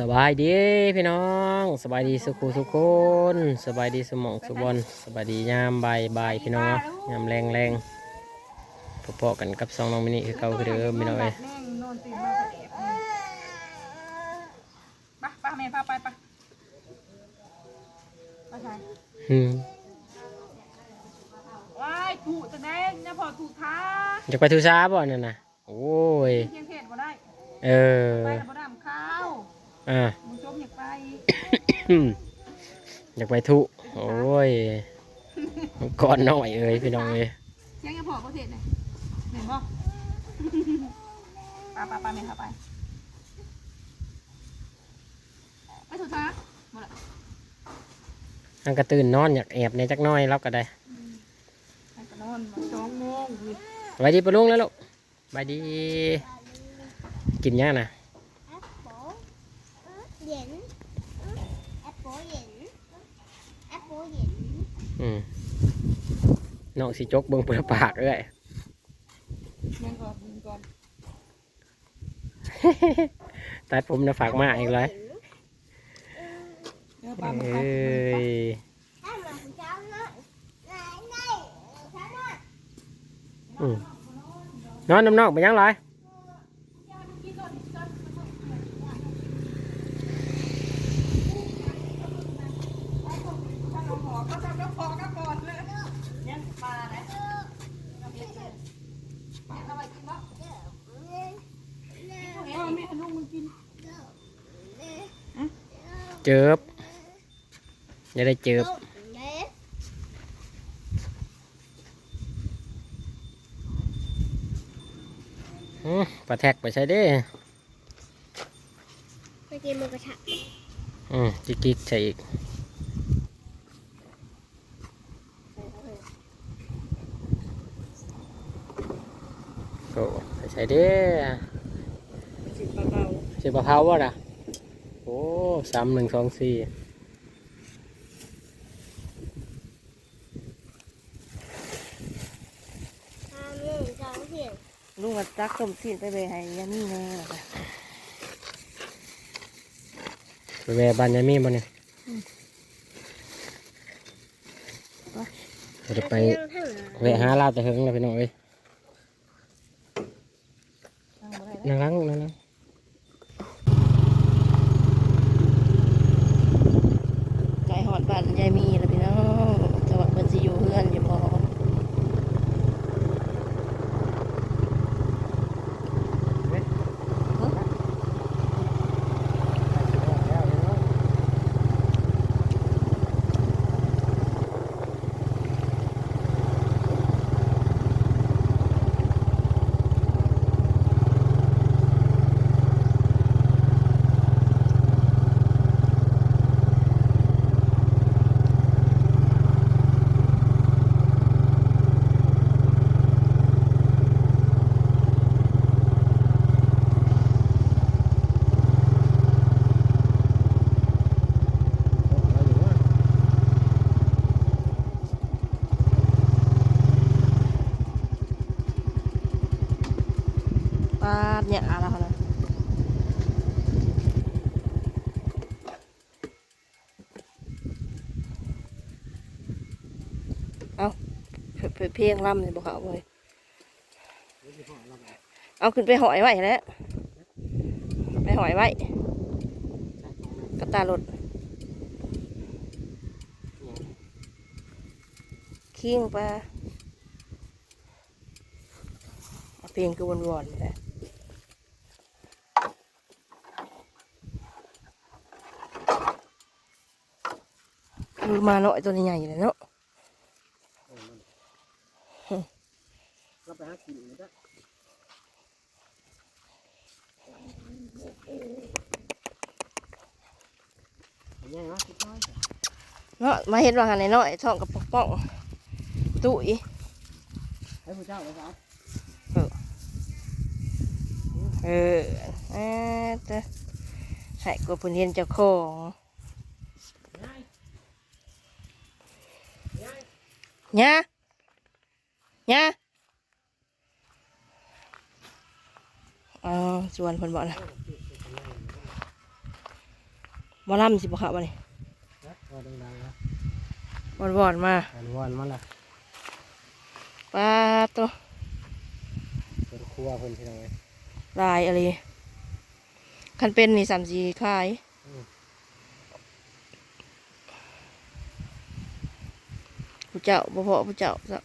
สบายดีพี่น้องสบายดีสุขุสุขคนสบายดีสมองสุบอลสบายดียามบ่ายบ่ายพี่น้องยามแรงแรงพอๆกันกับสองน้องมินิคือเก่าคือเดิมพี่น้องเอ้ยแม่งนอนตื่นมาก็แอบนี่ไปไปแม่พาไปไปไปใช่อืมว้ายถูกแต่แน่เนี่ยพอถูกท้าอยากไปทุซาบ่นั่นน่ะโอ้ยเพียงเพศบ่ได้เออไปแล้วบ่ดำข้าวอ่ามึงจมอยากไปอยากไปทุ โอ้ยก่อนน้อยเอ้ยพี่น้องเอ้ยเสียงยังพอประเทศไหนเห็นบ่ไปไปไปแม่พาไปไปถูกท้าหมดละอังกระตื่นนอนอยากแอบในจักหน้อยรับก็ได้ไปก็นอนมาสองโมงนี่สบายดีปะลุงแล้วลูกสบายดี กินยังนะ อืมน้องสิจกเบิ่งเปลือกปากเอ้ยแม่งก่อนมึงก่อนตัดผมนะฝากมาอีกเลยเดี๋ยวปลาเอหมึกก่อน้ย Ăn mà của cháu nó Này này Cháu nó อืมนอนน้ำนอกไปยังไร ถ้าเราหอก็จะต้องพอก็ก่อนเลยเนี่ย ปลาไหนปลาเอาไว้กินบ่เอาแม่ลูกมึงกินเจิบอย่าได้เจิบ Đấy อืมปลาแท็กไปใช้เด้ Tôi kêu một cái thằng อืมจิกจิกใส่อีก โอ้ไปใช้เด้สิปลาเบาสิบะเพราวะนะโอ้สามหนึ่งสองสี่ Hai mươi sáu thiền ลูกมาตักต้มซีนไปเลยให้ยานี่แน่ไปแวะบ้านยายมีบ่เนี่ยเราจะไปแวะหาลาบแต่เฮิงเลยพี่น้องเอ้ย นั่งล้างลูกนั่งล้างใจหอดบ้านยายมีแล้วพี่น้องจะว่าเพิ่นสิอยู่เพื่อนอยู่บ่ ปาด เนี่ยอะไรเขานะเอาเพเพลงล่ำเลยบอกเขาเลยเอาขึ้นไปหอยไว้แล้วไปหอยไว้กระตารถคิงปลาเอาเพลงกวนๆเลย คือมาเนาะไอ้ตัวใหญ่ๆเลยเนาะก็ไปหากินนะจ๊ะยังวะคิดน้อยเนาะมาเห็นว่าหันในเนาะไอ้ช่องกับปอกป้องตุ้ยให้ผู้เจ้าเลยครับเออเออเจ้าให้กว่าเพิ่นเห็นเจ้าของ เนี่ยเนี่ยอ๋อชวนเพิ่นบอกนะอลำสิบ่ค่ะวันนี้นะพอดังๆนะวอนวอนๆมาวันวันมาละปลาตัวเป็นครัวเพิ่นพี่น้องเอ้ยลายอะไรคันเป็นนี่สามสีขาย อืม ผู้เจ้าบ่พอผู้เจ้าซะ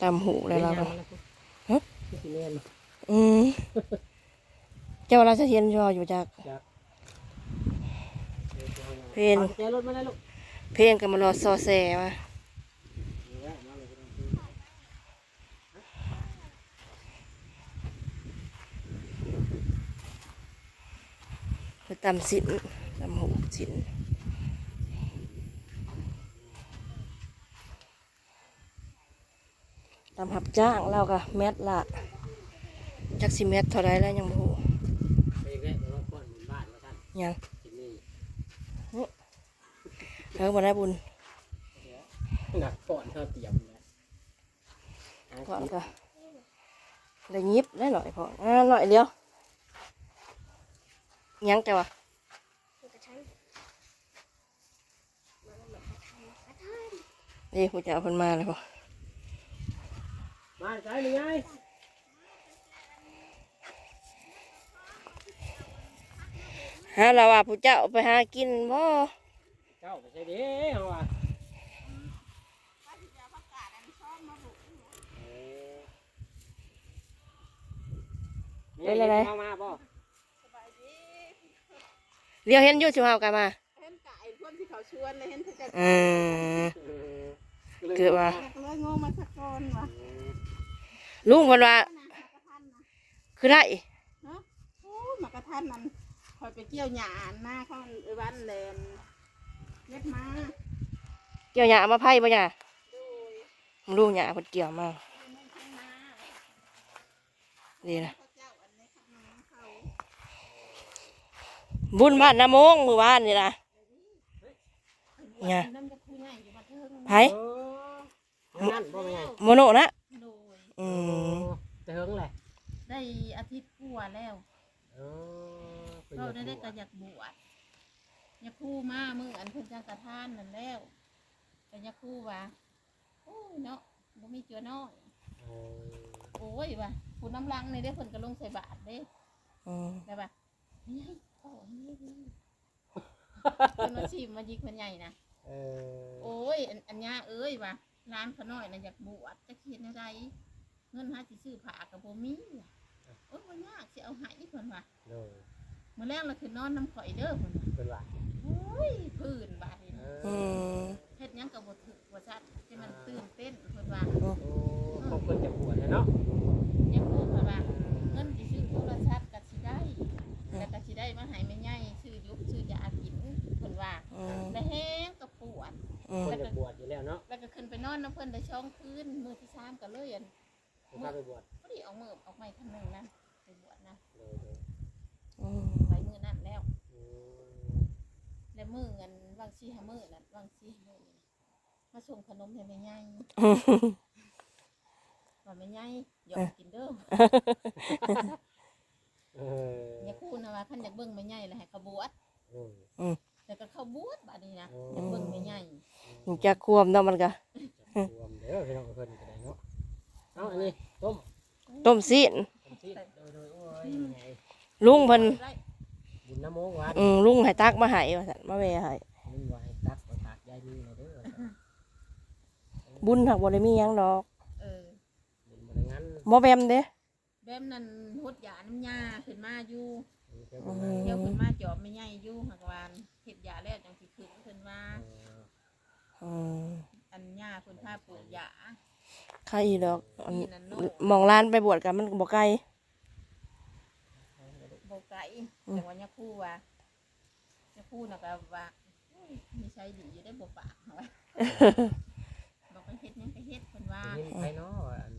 ตำหูแล้วเราก็ฮะที่สิเรียนอืมเจ้าราชเทียนชออยู่จากจากเพนเอาแกรถมาได้ลูกเพนกับมารอซอแซมาไปตำสินตำหูสิน ตำหับจ้างเราก็เม็ดละจักสิเม็ดเท่าไรแล้วยังบ่ฮู้ไปแค่รถก่อนหมุนบ้านมาท่านยังที่นี่เออบ่ได้บุญหนักก่อนเท่าเตรียมนะก่อนก็ได้ยิบได้หน่อยพออ่าหน่อยเดียวยังแต่ว่ากระชันนี่ผู้จะเอาเพิ่นมาเลยพอ มาใช้หรือไงฮะเราว่าผู้เจ้าไปหากินบ่เจ้าไปใช้เด้เอาว่ะเออมีเข้ามาป่ะเดี๋ยวเห็นอยู่สิเฮากันมาเห็นกายคนที่เขาชวนเลยเห็นเธอจะอืมเกิดว่าเลยงงมาสักคนวะ ลุงเพิ่นว่านะมากระทันนะคือได้ฮะโอ้ยมากระทันนั่นคอยไปเกี่ยวหยาหน้าเขาเอวันเลนเล็ดมาเกี่ยวหญ้ามาไผบ่หญ้าดูลุงหญ้าเพิ่นเกี่ยวมาไม่ใช่มาดีนะพระเจ้าอันนี้ขับน้องเขาบุญบ้านน้ำมงมื้อวานนี่นะเนี่ยน้ำจะคุยง่ายอยู่มาเทิงไผเออนั่นบ่เป็นไงโมโนนะ โดย อืม แต่เฮิงแหละ ได้ อาทิตย์กว่าแล้วเออพิ่นเราอยได้ได้บกระวชอยากบวชอยากคู่มามืออันเพิ่นจังกระทานนั่นแล้วแต่อยากคู่ว่าโอ้ยเนาะบ่มีเจือน้อยเออโอ้ยว่ะผู้น้ำลังนี่ได้เพิ่นก็ลงใส่บาทเด้อืมได้ป่ะนี่โอ้ยนี่นี่เพิ่นมาชิมมายิกเพิ่นใหญ่นะเออโอ้ยอันอันยาเอ้ยว่ะร้านเขาน้อยน่ะอยากบวชจะเขียนอะไรเงินหาสิซื้อผ้ากับบ่มีว่ะ โอ้ยบ่ยากสิเอาให้เพิ่นว่ะโดยมื้อแรกเราคือนอนน้ำข่อยเด้อเพิ่นว่ะเป็นว่าโอ้ยพื้นบาดนี่เอนะอือมเฮ็ดหยังก็บ่ถูกบ่ชัดที่มันตื่นเต้นเพิ่นว่าโอ้คงเพิ่นจะบวชเลยเนาะยังพูดเพิ่นว่าเงินสิซื้อโทรศัพท์ก็สิได้แต่ก็สิได้มาให้แม่ใหญ่ซื้อยุบซื้อยากินเพิ่นว่าอืมและแห้งก็ปวด อืมเพิ่นจะบวชอยู่แล้วเนาะแล้วก็ขึ้นไปนอนน้ำเพิ่นได้ช่องคืนมือที่สามก็เลยอัน เพิ่นพาไปบวชพอ ดีเอามือออกไม้คันหนึ่งนะไปบวชนะโดยโดยอืมไปมือนั่นแล้วอืมแล้วมือเงินวางซี่หามือนั่นวางซี่หามือนี่มาส่งขนมให้แม่ใหญ่ว่าแม่ใหญ่หยอกกินเด้อเอออย่าคูนะว่าคันอยากเบิ่งแม่ใหญ่แล้วให้เขาบวชเออแล้วก็เขาบวชบัดนี้นะโอ้อยากเบิ่งแม่ใหญ่มันจะควมเนาะมันก็รวมเด้อพี่น้องเพิ่นก็ได้เนาะเอาอันนี้ต้ม ต้มซีนต้มซีดโดยโดยโอ้ยยังไงลุงเพิ่นได้บุญน้ำโมงหวานอืมลุงให้ตักมาให้ว่าซั่นมาแว่ให้บุญไว้ตักไปตากยายมีเลยเด้อบุญหักบ่ได้มีหยังดอกเออบุญบ่ได้งั้นบ่แบมเด้แบบนั้นหดยาน้ำยาขึ้นมาอยู่เดี๋ยวบุญมาเที่ยวขึ้นมาจอบไม่ใหญ่อยู่หักวานเฮ็ดยาแล้วจังสิขึ้นขึ้นมาอืมอันยาคุณพาปลูกยา ใครอีดอกอันนี่นั่นโน่หมองร้านไปบวชกันมันก็บ่ไกลโบไก่จังหวัดยาคูว่ายาคูน่ะก็ว่าโอ้ยมีใช้ดีอยู่ได้บ่ปากว่าบอกไปเฮ็ดหยังก็เฮ็ดเพิ่นว่าได้ยินไปเนาะอัน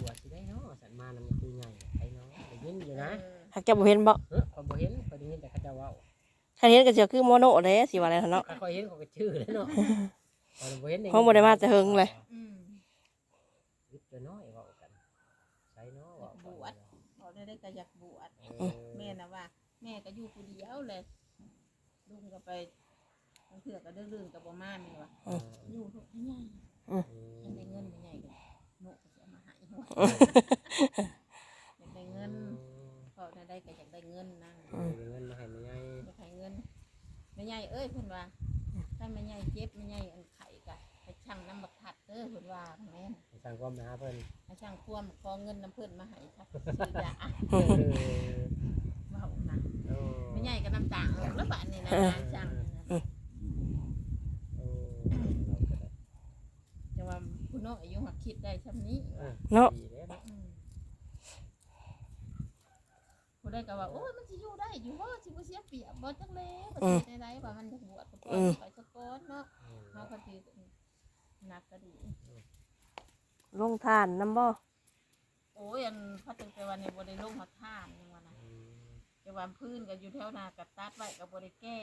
บวชสิได้เนาะสันมานํคุยใหญ่ไปเนาะได้ยินอยู่นะเออหากจะบ่เห็นบ่เออเขาบ่เห็นเขาได้ยินแต่เขาเจะเว้าคันเห็นก็สิคือโมโนเด้สิว่าอะไรเนาะเขาเห็นเขาก็ชื่อแล้วเนาะเขาบ่เห็นเขาบ่ได้มาแต่เฮิงเลยอืมวิทย์ตัวน้อยเว้ากัน ใช่เนาะ อยากบวช เขาได้ได้ก็อยากบวช เออ แม่นะว่า แม่ก็อยู่คนเดียวเลยลุงก็ไปบางเถื่อก็เรื่องๆกับบ่มาแม่ว่าอืมอยู่ทุกข์ใหญ่อืมยังได้เงินใหญ่ก็โนกก็จะเอามาใหายอยากได้เงินเพราะได้ก็อยากได้เงินนะเออเงินมาให้แม่ใหญ่อยากให้เงินแม่ใหญ่เอ้ยเพิ่นว่าถ้าแม่ใหญ่เจ็บแม่ใหญ่อันไข่ก็ไปชั่งน้ำบักทัดเด้อเพิ่นว่าแม่นให้สร้างความหาเพิ่นให้ช่างควมขอเงินน้ำเพิ่นมาให้ครับซื้อยา เออ เว้านะ โอ้ ไม่ใหญ่ก็น้ำ ตาออกแล้วบาดนี้นะช่างนะโอ้เราก็ได้จะว่าผู้น้อยอายุหักคิดได้ช่ำนี้เออเนาะดีแล้วเนาะอืมผู้ได้ก็ว่าโอ้ยมันสิอยู่ได้อยู่บ่สิบ่เสียเปรียบบ่จังเลยบ่สิได้ๆว่ามันจะบวชก็ปล่อยไปสักก้อนเนาะอืมเฮาก็สินักก็ดีลงทานน้ำบ่โอ้ยอันพระตึกแต่วันนี้บ่ได้ลงมาทานยังว่านะ อืมแต่ว่าพื้นก็อยู่แถวนาก็ตัดไว้ก็บ่ได้แก้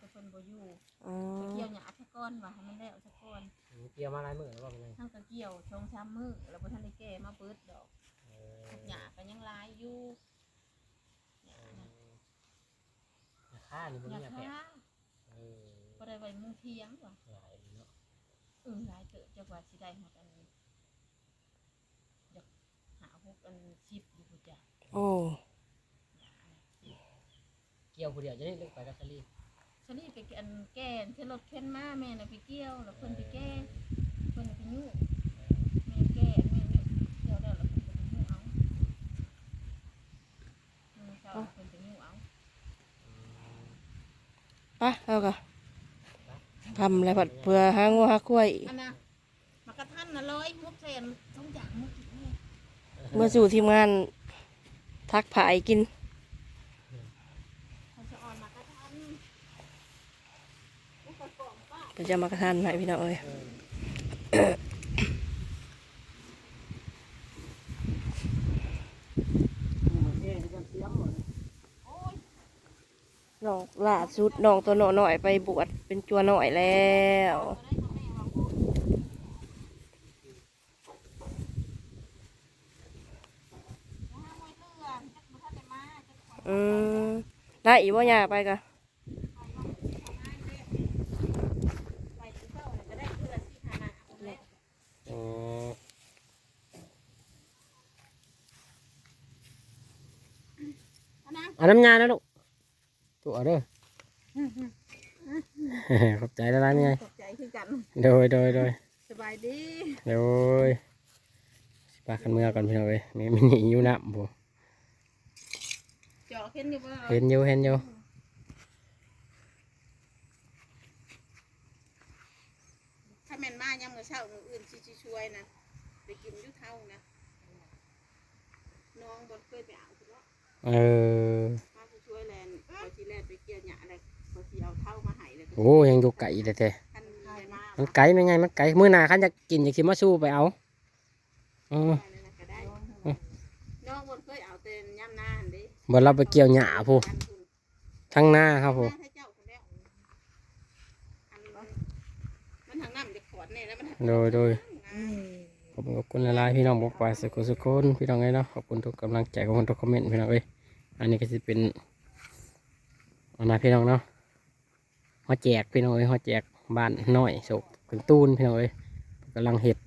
ก็เพิ่นบ่อยู่อืไปมเกี่ยวหญ้าซะก่อนว่าให้มันแล้วซะก่อนเกี่ยวมาหลายมื้อแล้วบ่เป็นไงทั้งก็เกี่ยวชงช้ำมือแล้วบ่ทันได้แก้มาเปิดดอกเออหญ้าก็ยังหลายอยู่หญ้านะราคานี่บ่หญ้ามีอะแพงค้าเออบ่ได้ไว้มุงเทียงว่ะหลายเนาะเออหลายเติบจักว่าสิได้หมดอันนี้อยากหาพวกอันชิปอยู่พุ่นจ้ะโอ้หญ้านะสิ เกี่ยวผู้เดียวจะได้ลึกไปกับชลีฉันนี่ไปอันแก้เช่นรถเข็นมาแม่น่ะไปเกี่ยวแล้วเพิ่นไปแก้เพิ่นน่ะไปยุ่งแม่แก้แม่นี่เกี่ยวแล้วแล้วเพิ่นก็ไปยุ่งเอาอืมเจ้าเพิ่นไปยุ่งเอาปะเอากะทำอะไรผัดเพื่อหางัวหากล้วย อันน่ะมากระทันน่ะร้อยมุกเซนสองอย่างมุกอีกเนี่ยเมื่อสู่ทีมงานทักผายกิน เขาจะอ่อนมากระทันมุกกระ ป๋องป้าไปจะมากระทานใหม่พี่น้องเอ้ยน้องล่าสุดน้องตัวหน่อยไปบวชเป็นจัวหน่อยแล้วตัวได้องแม่ว่าพูดว่าห้ามไว้เลื่อนจักบ่ทัน ไปที่เจ้าเนี่ยก็ได้เลื่อนที่ฐานะแหละ อ๋อเอานะเอาน้ำยาแล้วลูกตัวเอาเด้อ ขอบใจแล้วร้านไง ตกใจคือกัน โดยโดยโดยสบายดีโดยสิปากันเมื่อก่อนพี่น้องเอ้ยแม่ไม่หนีอยู่น้ำบ่เจาะเห็นอยู่บ่เห็นอยู่เห็นอยู่ ถ้าแม่นมายังมื้อเช้ามื้ออื่นสิสิช่ วยนะไปกินอยู่เท่านะน้องบ่เคยไปเอาพุ่นเนาะเออมาสิช่วยแลนพอสิแลนไปเกี่ยวหญ้าอะไรพอสิเอาเท่ามาให้แล้วก็โอ้ยังอยู่ไก่แต่แต่คันได้มามันไก่ไม่ไงมันไก่มื้อหน้าคันจะกินอยากกินมาสู้ไปเอาอ๋อได้เลยนะก็ได้น้องบ่เคยเอาแต่ยามหน้าหั่นเด้บ่เราไปเกี่ยวหญ้าผู้ทั้งหน้าครับผม ให้เจ้าคนแล้วอัน มันทางน้ำจะขอดเนี่ยแล้วมันโดยโดยขอบคุณขอบคุณหลายๆพี่น้องบอกไปสุขสุขคนพี่น้องเอ้ยเนาะขอบคุณทุกกำลังใจขอบคุณทุกคอมเมนต์พี่น้องเอ้ยอันนี้ก็จะเป็นอันนะพี่น้องเนาะหัวแจกพี่น้องเอ้ยหัวแจกบ้านน้อยโศกถึงตูนพี่น้องเอ้ยกำลังเห็ด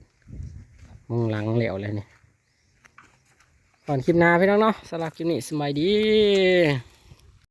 มุงหลังเหลวเลยนี่ก่อนคลิปหน้าพี่น้องเนาะสำหรับคลิปนี้สบายดี